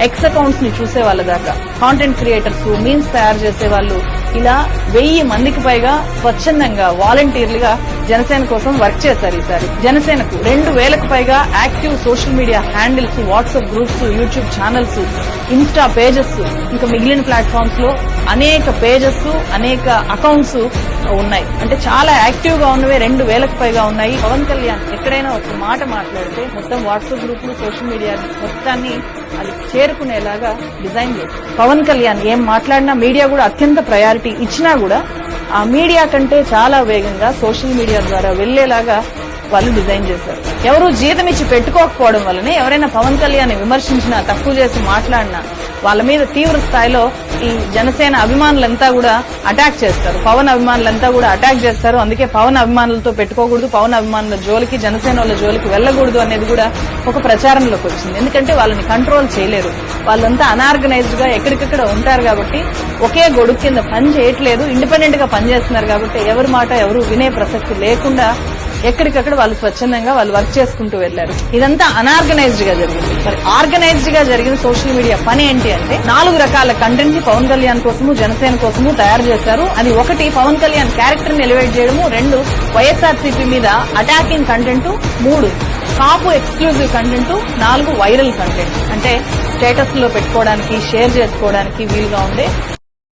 X అకౌంట్స్ని చూసే వాళ్ళ దాకా. కాంటెంట్ క్రియేటర్స్ మీమ్స్ తయారు చేసే వాళ్ళు. ఇలా వెయ్యి మందికి పైగా స్వచ్ఛందంగా వాలంటీర్లుగా జనసేన కోసం వర్క్ చేశారు ఈసారి. జనసేనకు రెండు వేలకు పైగా active social media handles WhatsApp groups YouTube channels Insta pages ఇంకా మిగిలిన ప్లాట్ఫామ్స్లో అనేక పేజెస్ అనేక అకౌంట్స్ ఉన్నాయి. అంటే చాలా యాక్టివ్గా ఉన్నవే రెండు వేలకు పైగా ఉన్నాయి. పవన్ కళ్యాణ్ ఎక్కడైనా ఒక మాట మాట్లాడితే మొత్తం వాట్సాప్ గ్రూపులు సోషల్ మీడియా మొత్తాన్ని చేరుకునేలాగా డిజైన్ చేశారు. పవన్ కళ్యాణ్ ఏం మాట్లాడినా మీడియా కూడా అత్యంత ప్రయారిటీ ఇచ్చినా కూడా ఆ మీడియా కంటే చాలా వేగంగా సోషల్ మీడియా ద్వారా వెళ్ళేలాగా వాళ్ళు డిజైన్ చేశారు. ఎవరు జీతం ఇచ్చి పెట్టుకోకపోవడం వల్లనే ఎవరైనా పవన్ కళ్యాణ్ విమర్శించినా తక్కువ చేసి మాట్లాడినా వాళ్ళ మీద తీవ్ర స్థాయిలో ఈ జనసేన అభిమానులంతా కూడా అటాక్ చేస్తారు. పవన్ అభిమానులంతా కూడా అటాక్ చేస్తారు. అందుకే పవన్ అభిమానులతో పెట్టుకోకూడదు. పవన్ అభిమానుల జోలికి జనసేన వాళ్ళ జోలికి వెళ్ళకూడదు అనేది కూడా ఒక ప్రచారంలోకి వచ్చింది. ఎందుకంటే వాళ్ళని కంట్రోల్ చేయలేరు. వాళ్ళంతా అనార్గనైజ్డ్గా ఎక్కడికక్కడ ఉంటారు కాబట్టి ఒకే గొడుగు కింద పని చేయట్లేదు. ఇండిపెండెంట్గా పనిచేస్తున్నారు కాబట్టి ఎవరి మాట ఎవరు వినే ప్రసక్తి లేకుండా ఎక్కడికక్కడ వాళ్ళు స్వచ్ఛందంగా వాళ్ళు వర్క్ చేసుకుంటూ వెళ్ళారు ఇదంతా అనార్గనైజ్డ్గా జరిగింది. మరి ఆర్గనైజ్డ్గా జరిగిన సోషల్ మీడియా పని ఏంటి అంటే నాలుగు రకాల కంటెంట్ని పవన్ కళ్యాణ్ కోసము జనసేన కోసము తయారు చేశారు. అది ఒకటి పవన్ కళ్యాణ్ క్యారెక్టర్ని ఎలివేట్ చేయడము. రెండు వైఎస్ఆర్సీపీ మీద అటాకింగ్ కంటెంట్ మూడు కాపు ఎక్స్క్లూజివ్ కంటెంట్ నాలుగు వైరల్ కంటెంట్ అంటే స్టేటస్లో పెట్టుకోవడానికి షేర్ చేసుకోవడానికి వీలుగా ఉండే